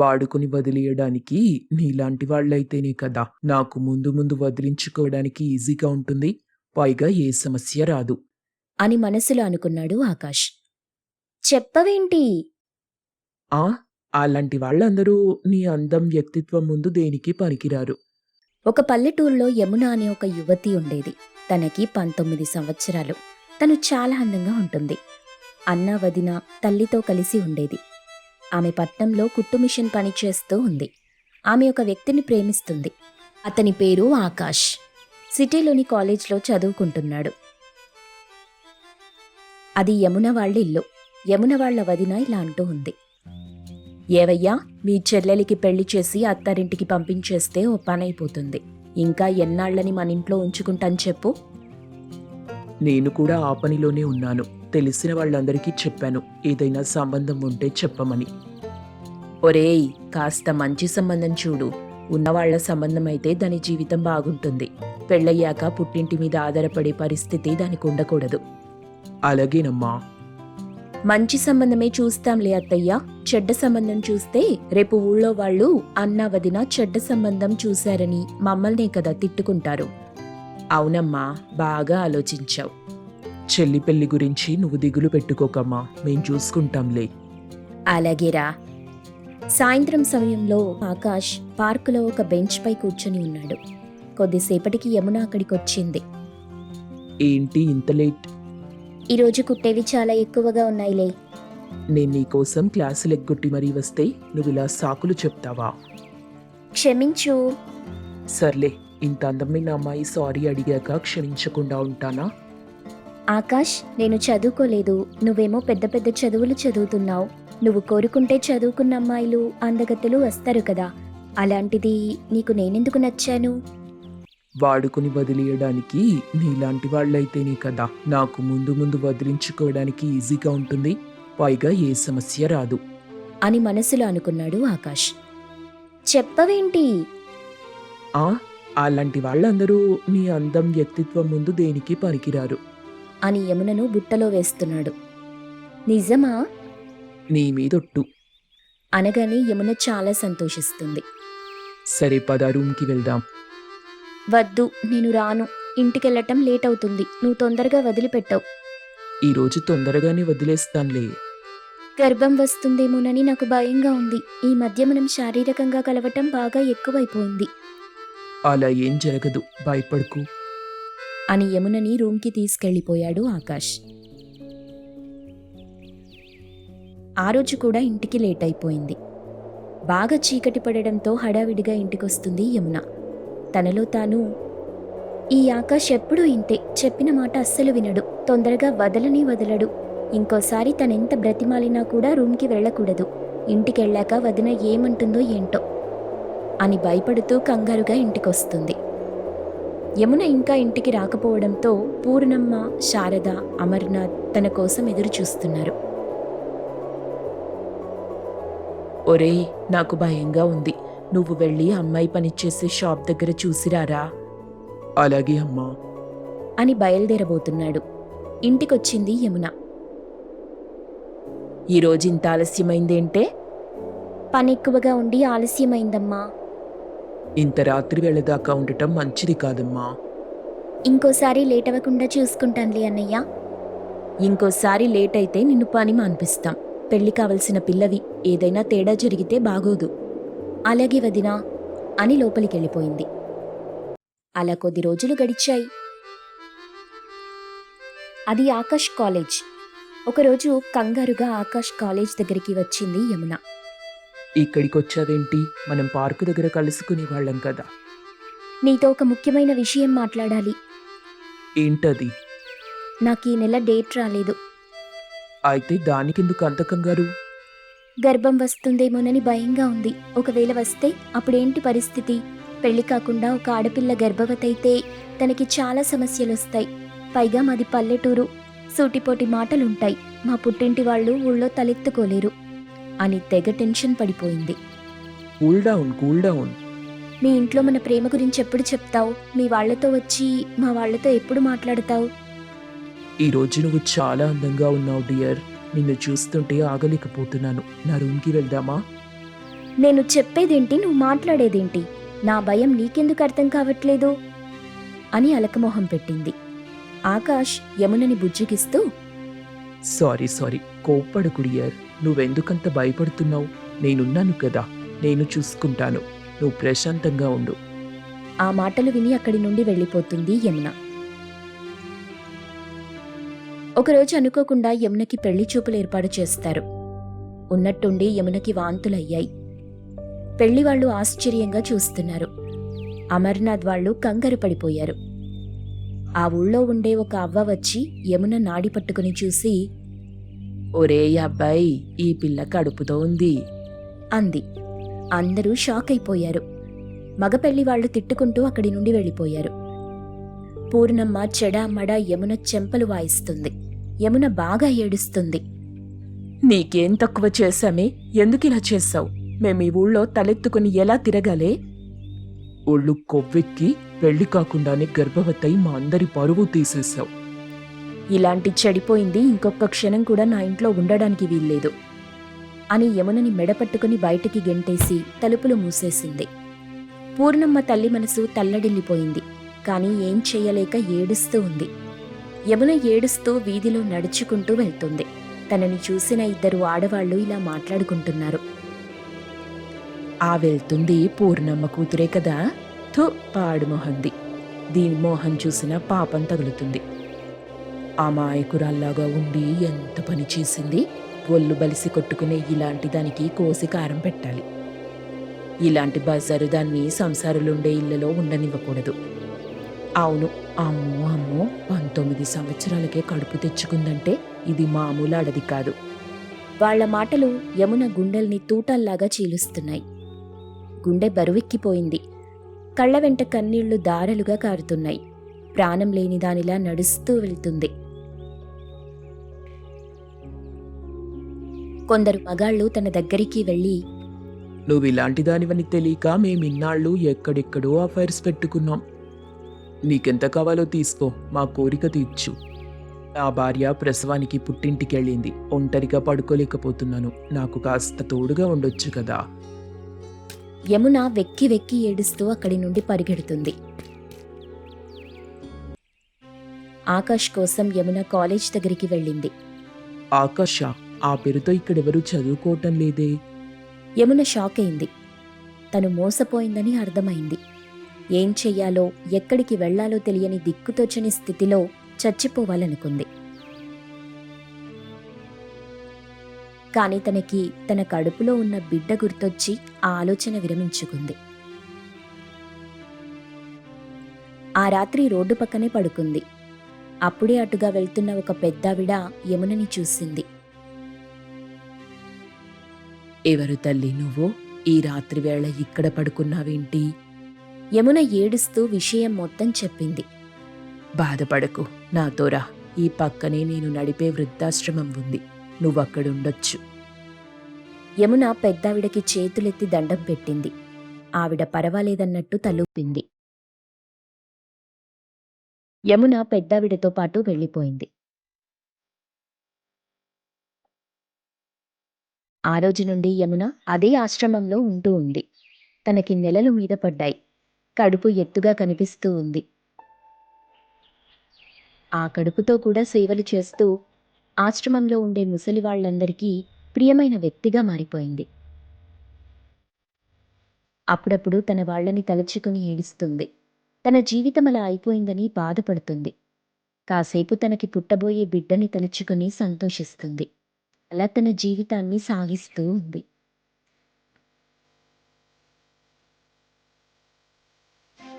వాడుకుని వదిలేయడానికి నీలాంటి వాళ్ళైతేనే కదా. నాకు ముందు ముందు వదిలించుకోవడానికి ఈజీగా ఉంటుంది. పైగా ఏ సమస్య రాదు. అని మనసులో అనుకున్నాడు ఆకాష్. చెప్పవేంటి? ఆ? అలాంటి వాళ్ళందరూ నీ అందం వ్యక్తిత్వం ముందు దేనికి పనికిరారు? ఒక పల్లెటూరులో యమున అనే ఒక యువతి ఉండేది. తనకి పంతొమ్మిది సంవత్సరాలు. తను చాలా అందంగా ఉంటుంది. అన్న వదిన తల్లితో కలిసి ఉండేది. ఆమె పట్నంలో కుట్టు మిషన్ పని చేస్తూ ఉంది. ఆమె ఒక వ్యక్తిని ప్రేమిస్తుంది. అతని పేరు ఆకాష్. సిటీలోని కాలేజ్లో చదువుకుంటున్నాడు. అది యమున వాళ్ళ ఇల్లు. యమున వాళ్ళ వదిన ఇలా అంటూ ఉంది. ఏవయ్యా మీ చెల్లెలికి పెళ్ళి చేసి అత్తారింటికి పంపించేస్తే ఓ పనైపోతుంది. ఇంకా ఎన్నాళ్ళని మన ఇంట్లో ఉంచుకుంటాను చెప్పు. నేను కూడా ఆ పనిలోనే ఉన్నాను. తెలిసిన వాళ్ళందరికీ చెప్పాను. ఏదైనా సంబంధం ఉంటే చెప్పమని. ఒరేయ్ కాస్త మంచి సంబంధం చూడు. ఉన్నవాళ్ళ సంబంధం అయితే దాని జీవితం బాగుంటుంది. పెళ్ళయ్యాక పుట్టింటి మీద ఆధారపడే పరిస్థితి దానికి ఉండకూడదు. అలాగేనమ్మా. మంచి సంబంధమే చూస్తాంలే అత్తయ్య. చెడ్డ సంబంధం చూస్తే రేపు ఊళ్ళో వాళ్ళు అన్న వదిన చెడ్డ సంబంధం చూశారని మమ్మల్నే కదా తిట్టుకుంటారు. అవునమ్మా బాగా ఆలోచించావు. చెల్లి పెళ్ళి గురించి నువ్వు దిగులు పెట్టుకోకమ్మా మేం చూసుకుంటాంలే. అలాగేరా. సాయంత్రం సమయంలో ఆకాష్ పార్కులో ఒక బెంచ్ పై కూర్చొని ఉన్నాడు. కొద్దిసేపటికి యమున అక్కడికి వచ్చింది ఏంటి ఇంత లేట్? ఈరోజు కుట్టేవి చాలా ఎక్కువగా ఉన్నాయిలే. నేను నీకోసం క్లాసులు ఎగ్గొట్టి మరీ వస్తే నువ్వు ఇలా సాకులు చెప్తావా? క్షమించు. సర్లే. ఇంత అందమైన అమ్మాయి సారీ అడిగాక క్షమించకుండా ఉంటానా? ఆకాష్ నేను చదువుకోలేదు. నువ్వేమో పెద్ద పెద్ద చదువులు చదువుతున్నావు. నువ్వు కోరుకుంటే చదువుకున్న అమ్మాయిలు అందగత్తెలు వస్తారు కదా. అలాంటిది నీకు నేనెందుకు నచ్చాను? వాడుకుని వదిలేయడానికి నీలాంటి వాళ్ళైతేనే కదా. నాకు ముందు ముందు వదిలించుకోవడానికి ఈజీగా ఉంటుంది. పైగా ఏ సమస్య రాదు. అని మనసులో అనుకున్నాడు ఆకాష్. చెప్పవేంటి? ఆ? అలాంటి వాళ్ళందరూ నీ అందం వ్యక్తిత్వం ముందు దేనికి పనికిరారు? అని యమునను బుట్టలో వేస్తున్నాడు. నిజమా? నీ మీదొట్టు. అనగానే యమున చాలా సంతోషిస్తుంది. సరే పద రూమ్కి వెళ్దాం. వద్దు నేను రాను. ఇంటికెళ్ళటం లేట్ అవుతుంది నువ్వు తొందరగా వదిలిపెట్టవు. ఈరోజు తొందరగానే వదిలేస్తానులే. గర్భం వస్తుందేమోనని నాకు భయంగా ఉంది. ఈ మధ్య మనం శారీరకంగా కలవటం బాగా ఎక్కువైపోయింది. అలా ఏం జరగదు. భయపడకు. అని యమునని రూమ్కి తీసుకెళ్ళిపోయాడు ఆకాష్. ఆ రోజు కూడా ఇంటికి లేట్ అయిపోయింది బాగా చీకటి పడడంతో హడావిడిగా ఇంటికొస్తుంది యమున. తనలో తాను ఈ ఆకాష్ ఎప్పుడూ ఇంతే. చెప్పిన మాట అస్సలు వినడు. తొందరగా వదలని వదలడు. ఇంకోసారి తనెంత బ్రతిమాలినా కూడా రూమ్కి వెళ్ళకూడదు. ఇంటికెళ్ళాక వదిన ఏమంటుందో ఏంటో అని భయపడుతూ కంగారుగా ఇంటికొస్తుంది. యమున ఇంకా ఇంటికి రాకపోవడంతో పూర్ణమ్మ శారద అమర్నాథ్ తన కోసం ఎదురు చూస్తున్నారు ఒరేయ్ నాకు భయంగా ఉంది. నువ్వు వెళ్ళి అమ్మాయి పనిచేసే షాప్ దగ్గర చూసిరారా? అలాగే అమ్మా. అని బయలుదేరబోతున్నాడు. ఇంటికొచ్చింది యమున. ఈరోజు ఇంత ఆలస్యమైందేంటే? పని ఎక్కువగా ఉండి ఆలస్యమైందమ్మా. ఇంత రాత్రి వేళదాకా ఉండటం మంచిది కాదమ్మా. ఇంకోసారి లేట్ అవ్వకుండా చూసుకుంటానులే అన్నయ్య. ఇంకోసారి లేట్ అయితే నిన్ను పని మాన్పిస్తాం. పెళ్ళి కావలసిన పిల్లవి ఏదైనా తేడా జరిగితే బాగోదు. అలాగే వదినా అని లోపలికెళ్ళిపోయింది. అలా కొద్ది రోజులు గడిచాయి. అది ఆకాష్ కాలేజ్. ఒకరోజు కంగారుగా ఆకాష్ కాలేజ్ దగ్గరికి వచ్చింది యమున. ఇక్కడికి వచ్చావేంటి మనం పార్కు దగ్గర కలుసుకునే వాళ్ళం కదా. నీతో ఒక ముఖ్యమైన విషయం మాట్లాడాలి. ఏంటది? నాకు ఈ నెల డేట్ రాలేదు. అయితే దానికెందుకు అంత కంగారు? గర్భం వస్తుందేమోనని భయంగా ఉంది. ఒకవేళ వస్తే అప్పుడేంటి పరిస్థితి? పెళ్ళి కాకుండా ఒక ఆడపిల్ల గర్భవతి అయితే తనకి చాలా సమస్యలు వస్తాయి పైగా మాది పల్లెటూరు. సూటిపోటి మాటలుంటాయి. మా పుట్టింటి వాళ్ళు ఊళ్ళో తలెత్తుకోలేరు. అని తెగ టెన్షన్ పడిపోయింది. Cool down cool down. మీ ఇంట్లో మన ప్రేమ గురించి ఎప్పుడు చెప్తావు? మీ వాళ్ళతో వచ్చి మా వాళ్ళతో ఎప్పుడు మాట్లాడతావు? ఈ రోజు నువ్వు చాలా అందంగా ఉన్నావు డియర్. నిన్ను చూస్తుంటే ఆగలేకపోతున్నాను. నా రూమ్కి వెళ్దామా? నేను చెప్పేదేంటి? నువ్వు మాట్లాడేదేంటి? నా భయం నీకెందుకు అర్థం కావట్లేదు? అని అలకమొహం పెట్టింది. ఆకాష్ యమునని బుజ్జగిస్తూ సారీ సారీ. కోప్పడకుడియర్. నువ్వెందుకంత భయపడుతున్నావు? నేనున్నాను కదా. నేను చూసుకుంటాను. నువ్వు ప్రశాంతంగా ఉండు. ఆ మాటలు విని అక్కడి నుండి వెళ్ళిపోతుంది యమున. ఒకరోజు అనుకోకుండా యమునకి పెళ్ళి చూపులు ఏర్పాటు చేస్తారు. ఉన్నట్టుండి యమునకి వాంతులయ్యాయి. పెళ్ళి వాళ్ళు ఆశ్చర్యంగా చూస్తున్నారు. అమర్నాథ్ వాళ్ళు కంగారు పడిపోయారు. ఆ ఊళ్ళో ఉండే ఒక అవ్వ వచ్చి యమున నాడి పట్టుకుని చూసి ఒరే అబ్బాయి ఈ పిల్ల కడుపుతో ఉంది అంది. అందరూ షాక్ అయిపోయారు. మగ పెళ్ళి వాళ్ళు తిట్టుకుంటూ అక్కడి నుండి వెళ్ళిపోయారు. పూర్ణమ్మ చెడ మడ యమున చెంపలు వాయిస్తుంది. యమున బాగా ఏడుస్తుంది. నీకేం తక్కువ చేశామే? ఎందుకు ఇలా చేశావు? మేము ఈ ఊళ్ళో తలెత్తుకుని ఎలా తిరగాలే? ఒళ్ళు కొవ్వెక్కి పెళ్ళి కాకుండానే గర్భవతి మా అందరి పరువు తీసేశావు. ఇలాంటి చెడిపోయింది ఇంకొక క్షణం కూడా నా ఇంట్లో ఉండడానికి వీల్లేదు అని యమునని మెడపట్టుకుని బయటికి గెంటేసి తలుపులు మూసేసింది. పూర్ణమ్మ తల్లి మనసు తల్లడిల్లిపోయింది. కానీ ఏం చేయలేక ఏడుస్తూ ఉంది. యమున ఏడుస్తూ వీధిలో నడుచుకుంటూ వెళ్తుంది. తనని చూసిన ఇద్దరు ఆడవాళ్ళు ఇలా మాట్లాడుకుంటున్నారు. ఆ వెళ్తుంది పూర్ణమ్మ కూతురే కదా? థు పాడు మొహంది దీని మోహం చూసిన పాపం తగులుతుంది. అమాయకురాల్లాగా ఉండి ఎంత పని చేసింది? ఒళ్ళు బలిసి కొట్టుకునే ఇలాంటి దానికి కోసి కారం పెట్టాలి. ఇలాంటి బజారు దాన్ని సంసారులుండే ఇళ్ళలో ఉండనివ్వకూడదు. అవును అమ్మో అమ్మో పంతొమ్మిది సంవత్సరాలకే కడుపు తెచ్చుకుందంటే ఇది మామూలు అడది కాదు. వాళ్ళ మాటలు యమున గుండెల్ని తూటాల్లాగా చీలుస్తున్నాయి. గుండె బరువెక్కిపోయింది. కళ్ళ వెంట కన్నీళ్ళు దారలుగా కారుతున్నాయి. ప్రాణం లేని దానిలా నడుస్తూ వెళ్తుంది. కొందరు మగాళ్ళు తన దగ్గరికి వెళ్ళి నువ్వు ఇలాంటి దానివని తెలియక మేమిన్నాళ్ళు ఎక్కడెక్కడో అఫైర్స్ పెట్టుకున్నాం. నీకెంత కావాలో తీసుకో మా కోరిక తీర్చు. నా భార్య ప్రసవానికి పుట్టింటికి వెళ్ళింది ఒంటరిగా పడుకోలేకపోతున్నాను. నాకు కాస్త తోడుగా ఉండొచ్చు కదా. యమున వెక్కి వెక్కి ఏడుస్తూ అక్కడి నుండి పరిగెడుతుంది. ఆకాష్ కోసం యమున కాలేజ్ దగ్గరికి వెళ్ళింది. ఆకాశ ఆ పేరుతో ఇక్కడెవరూ చదువుకోవటం లేదే? యమున షాక్ అయింది. తను మోసపోయిందని అర్థమైంది. ఏం చెయ్యాలో ఎక్కడికి వెళ్ళాలో తెలియని దిక్కుతోచని స్థితిలో చచ్చిపోవాలనుకుంది. కాని తనకి తన కడుపులో ఉన్న బిడ్డ గుర్తొచ్చి ఆ ఆలోచన విరమించుకుంది. ఆ రాత్రి రోడ్డు పక్కనే పడుకుంది. అప్పుడే అటుగా వెళ్తున్న ఒక పెద్దావిడ యమునని చూసింది. ఎవరు తల్లి నువ్వు? ఈ రాత్రివేళ ఇక్కడ పడుకున్నావేంటి? యమున ఏడుస్తూ విషయం మొత్తం చెప్పింది. బాధపడకు నాతోరా ఈ పక్కనే నేను నడిపే వృద్ధాశ్రమం ఉంది. నువ్వక్కడుండొచ్చు. యమున పెద్దావిడకి చేతులెత్తి దండం పెట్టింది. ఆవిడ పర్వాలేదన్నట్టు తలూపింది. యమున పెద్దావిడతో పాటు వెళ్ళిపోయింది. ఆ రోజు నుండి యమున అదే ఆశ్రమంలో ఉంటూ ఉంది. తనకి నెలలు మీద పడ్డాయి. కడుపు ఎత్తుగా కనిపిస్తూ ఉంది. ఆ కడుపుతో కూడా సేవలు చేస్తూ ఆశ్రమంలో ఉండే ముసలి వాళ్ళందరికీ ప్రియమైన వ్యక్తిగా మారిపోయింది. అప్పుడప్పుడు తన వాళ్ళని తలుచుకుని ఏడుస్తుంది. తన జీవితం అలా అయిపోయిందని బాధపడుతుంది. కాసేపు తనకి పుట్టబోయే బిడ్డని తలుచుకుని సంతోషిస్తుంది. అలా తన జీవితాన్ని సాగిస్తూ ఉంది.